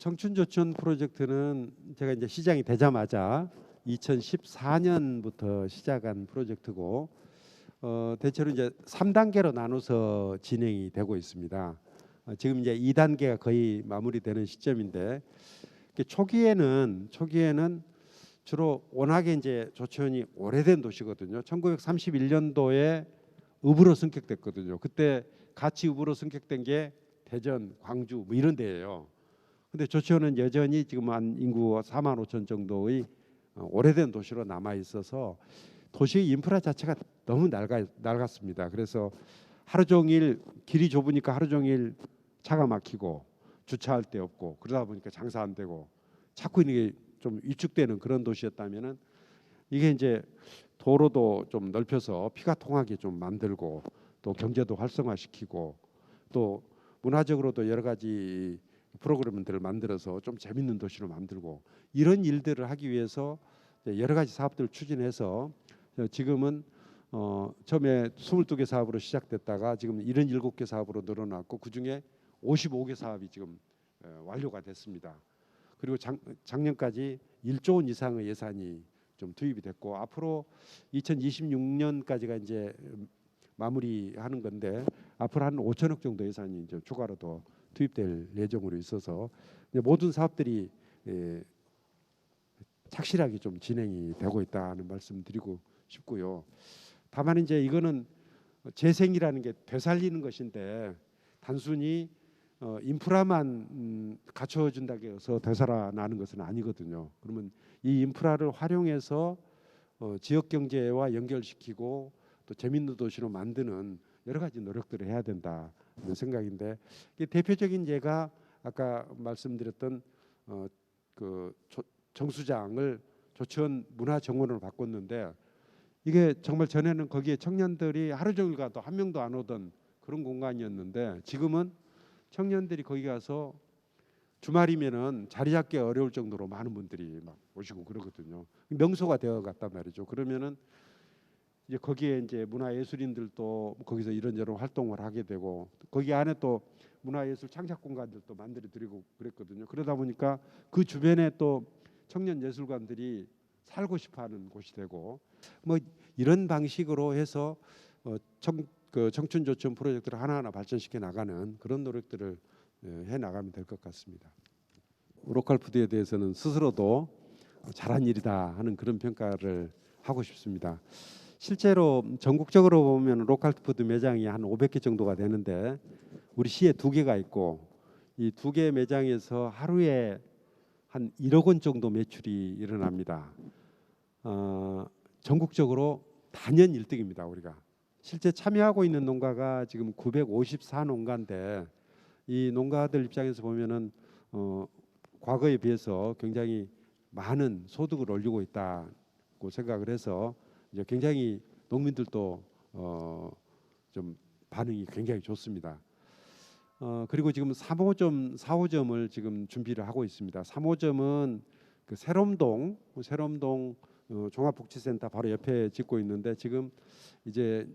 청춘조천 프로젝트는 제가 이제 시장이 되자마자 2014년부터 시작한 프로젝트고 어, 대체로 이제 3단계로 나눠서 진행이 되고 있습니다. 어, 지금 이제 2단계가 거의 마무리되는 시점인데 초기에는 초기에는 주로 워낙에 이제 조천이 오래된 도시거든요. 1931년도에 읍으로 승격됐거든요. 그때 같이 읍으로 승격된 게 대전, 광주 뭐 이런 데예요. 근데 조치원은 여전히 지금 한 인구 4만 5천 정도의 어, 오래된 도시로 남아 있어서 도시 인프라 자체가 너무 낡아, 낡았습니다. 그래서 하루 종일 길이 좁으니까 하루 종일 차가 막히고 주차할 데 없고 그러다 보니까 장사 안 되고 자꾸 있는 게좀 위축되는 그런 도시였다면은 이게 이제 도로도 좀 넓혀서 피가 통하게 좀 만들고 또 경제도 활성화시키고 또 문화적으로도 여러 가지 프로그램들을 만들어서 좀 재밌는 도시로 만들고 이런 일들을 하기 위해서 여러 가지 사업들을 추진해서 지금은 어 처음에 22개 사업으로 시작됐다가 지금 77개 사업으로 늘어났고 그중에 55개 사업이 지금 어, 완료가 됐습니다. 그리고 작, 작년까지 1조 원 이상의 예산이 좀 투입이 됐고 앞으로 2026년까지가 이제 마무리하는 건데 앞으로 한 5천억 정도 예산이 이제 추가로 더 투입될 예정으로 있어서 모든 사업들이 예, 착실하게 좀 진행이 되고 있다는 말씀드리고 싶고요. 다만 이제 이거는 재생이라는 게 되살리는 것인데 단순히 어, 인프라만 음, 갖춰준다고 해서 되살아나는 것은 아니거든요. 그러면 이 인프라를 활용해서 어, 지역 경제와 연결시키고 또 재밌는 도시로 만드는 여러 가지 노력들을 해야 된다는 생각인데 대표적인 예가 아까 말씀드렸던 어, 그 조, 정수장을 조천 문화정원으로 바꿨는데 이게 정말 전에는 거기에 청년들이 하루 종일 가도 한 명도 안 오던 그런 공간이었는데 지금은 청년들이 거기 가서 주말이면은 자리 잡기 어려울 정도로 많은 분들이 막 오시고 그러거든요. 명소가 되어 갔단 말이죠. 그러면은 이제 거기에 이제 문화예술인들도 거기서 이런저런 활동을 하게 되고 거기 안에 또 문화예술 창작 공간들도 만들어 드리고 그랬거든요. 그러다 보니까 그 주변에 또 청년 예술관들이 살고 싶어하는 곳이 되고 뭐 이런 방식으로 해서 어, 청, 그 청춘 조천 프로젝트를 하나하나 발전시켜 나가는 그런 노력들을 예, 해 나가면 될 것 같습니다. 로컬 푸드에 대해서는 스스로도 잘한 일이다 하는 그런 평가를 하고 싶습니다. 실제로 전국적으로 보면 로컬 푸드 매장이 한 500개 정도가 되는데 우리 시에 두 개가 있고 이 두 개 매장에서 하루에 한 1억 원 정도 매출이 일어납니다. 어, 전국적으로 단연 1등입니다. 우리가 실제 참여하고 있는 농가가 지금 954 농가인데 이 농가들 입장에서 보면은 어, 과거에 비해서 굉장히 많은 소득을 올리고 있다고 생각을 해서 이제 굉장히 농민들도 어, 좀 반응이 굉장히 좋습니다. 어, 그리고 지금 3호점, 4호점을 지금 준비를 하고 있습니다. 3호점은 그 새롬동, 새롬동 어, 종합복지센터 바로 옆에 짓고 있는데 지금 이제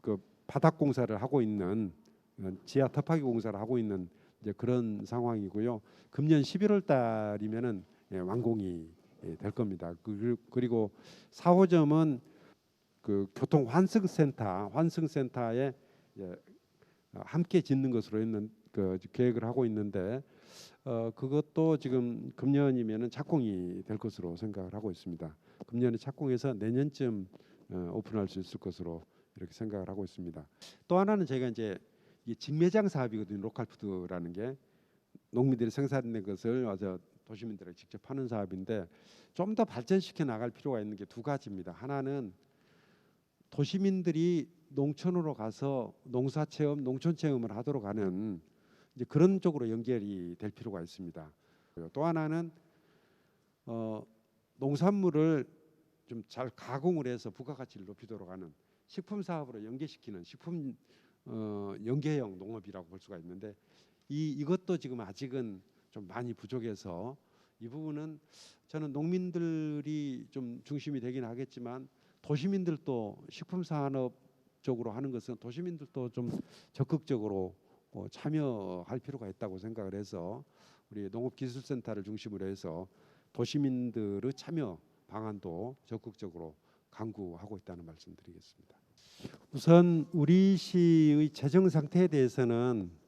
그 바닥 공사를 하고 있는 어, 지하 터파기 공사를 하고 있는 이제 그런 상황이고요. 금년 11월 달이면은 예, 완공이 예, 될 겁니다. 그- 그리고 4호점은 그 교통 환승센터 환승센터에 예, 어, 함께 짓는 것으로 있는 그 계획을 하고 있는데 어, 그것도 지금 금년이면은 착공이 될 것으로 생각을 하고 있습니다. 금년에 착공해서 내년쯤 어, 오픈할 수 있을 것으로 이렇게 생각을 하고 있습니다. 또 하나는 저희가 이제 이 직매장 사업이거든요. 로컬푸드라는 게 농민들이 생산된 것을 와서 도시민들에게 직접 파는 사업인데 좀 더 발전시켜 나갈 필요가 있는 게 두 가지입니다. 하나는 도시민들이 농촌으로 가서 농사 체험, 농촌 체험을 하도록 하는 이제 그런 쪽으로 연결이 될 필요가 있습니다. 또 하나는 어, 농산물을 좀 잘 가공을 해서 부가가치를 높이도록 하는 식품 사업으로 연계시키는 식품 어, 연계형 농업이라고 볼 수가 있는데 이 이것도 지금 아직은 좀 많이 부족해서 이 부분은 저는 농민들이 좀 중심이 되긴 하겠지만 도시민들도 식품 산업 쪽으로 하는 것은 도시민들도 좀 적극적으로 어, 참여할 필요가 있다고 생각을 해서 우리 농업기술센터를 중심으로 해서 도시민들의 참여 방안도 적극적으로 강구하고 있다는 말씀드리겠습니다. 우선 우리 시의 재정 상태에 대해서는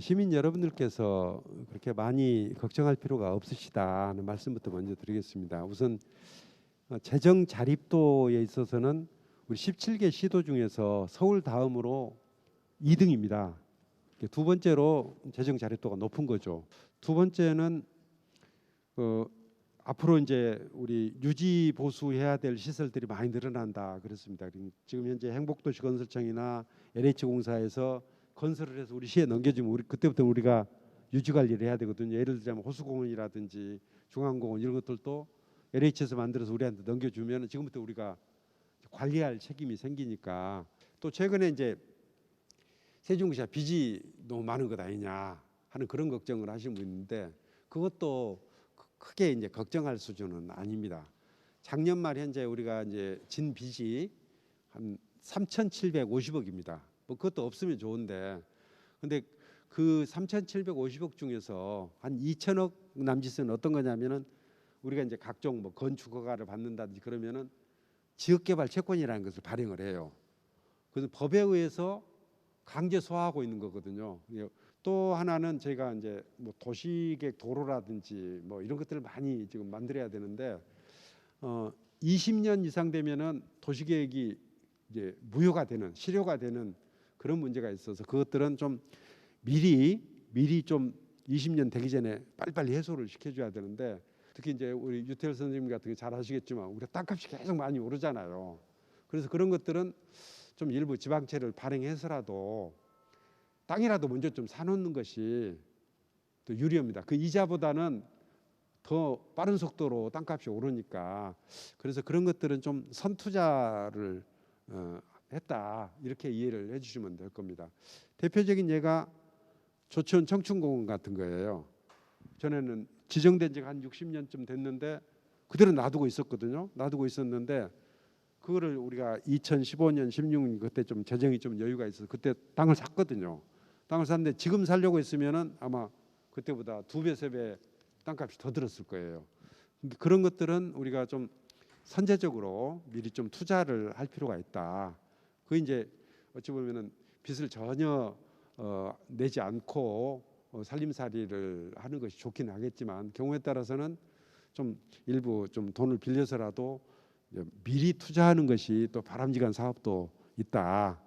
시민 여러분들께서 그렇게 많이 걱정할 필요가 없으시다는 말씀부터 먼저 드리겠습니다. 우선 어, 재정 자립도에 있어서는 우리 17개 시도 중에서 서울 다음으로 2등입니다. 두 번째로 재정 자립도가 높은 거죠. 두 번째는 어, 앞으로 이제 우리 유지 보수해야 될 시설들이 많이 늘어난다 그렇습니다. 지금 현재 행복도시 건설청이나 LH공사에서 건설을 해서 우리 시에 넘겨주면 우리 그때부터 우리가 유지 관리를 해야 되거든요. 예를 들자면 호수공원이라든지 중앙공원 이런 것들도 LH에서 만들어서 우리한테 넘겨주면 지금부터 우리가 관리할 책임이 생기니까 또 최근에 이제 세종시가 빚이 너무 많은 것 아니냐 하는 그런 걱정을 하시는 분 있는데 그것도 크- 크게 이제 걱정할 수준은 아닙니다. 작년 말 현재 우리가 이제 진 빚이 한 3,750억입니다. 뭐 그것도 없으면 좋은데 근데 그 3,750억 중에서 한 2천억 남짓은 어떤 거냐면은 우리가 이제 각종 뭐 건축 허가를 받는다든지 그러면은 지역개발 채권이라는 것을 발행을 해요. 그래서 법에 의해서 강제 소화하고 있는 거거든요. 예, 또 하나는 저희가 이제 뭐 도시계획 도로라든지 뭐 이런 것들을 많이 지금 만들어야 되는데 어 20년 이상 되면은 도시계획이 이제 무효가 되는 실효가 되는 그런 문제가 있어서 그것들은 좀 미리 미리 좀 20년 되기 전에 빨리빨리 해소를 시켜줘야 되는데 특히 이제 우리 유태열 선생님 같은 게 잘 아시겠지만 우리가 땅값이 계속 많이 오르잖아요. 그래서 그런 것들은 좀 일부 지방채를 발행해서라도 땅이라도 먼저 좀 사놓는 것이 또 유리합니다. 그 이자보다는 더 빠른 속도로 땅값이 오르니까 그래서 그런 것들은 좀 선투자를 어, 했다 이렇게 이해를 해주시면 될 겁니다. 대표적인 예가 조천 청춘공원 같은 거예요. 전에는 지정된 지가 한 60년쯤 됐는데 그대로 놔두고 있었거든요. 놔두고 있었는데 그거를 우리가 2015년 16년 그때 좀 재정이 좀 여유가 있어서 그때 땅을 샀거든요. 땅을 샀는데 지금 살려고 했으면은 아마 그때보다 두 배 세 배 땅값이 더 들었을 거예요. 그런 것들은 우리가 좀 선제적으로 미리 좀 투자를 할 필요가 있다. 그 이제 어찌 보면은 빚을 전혀 어, 내지 않고 어, 살림살이를 하는 것이 좋긴 하겠지만 경우에 따라서는 좀 일부 좀 돈을 빌려서라도 미리 투자하는 것이 또 바람직한 사업도 있다.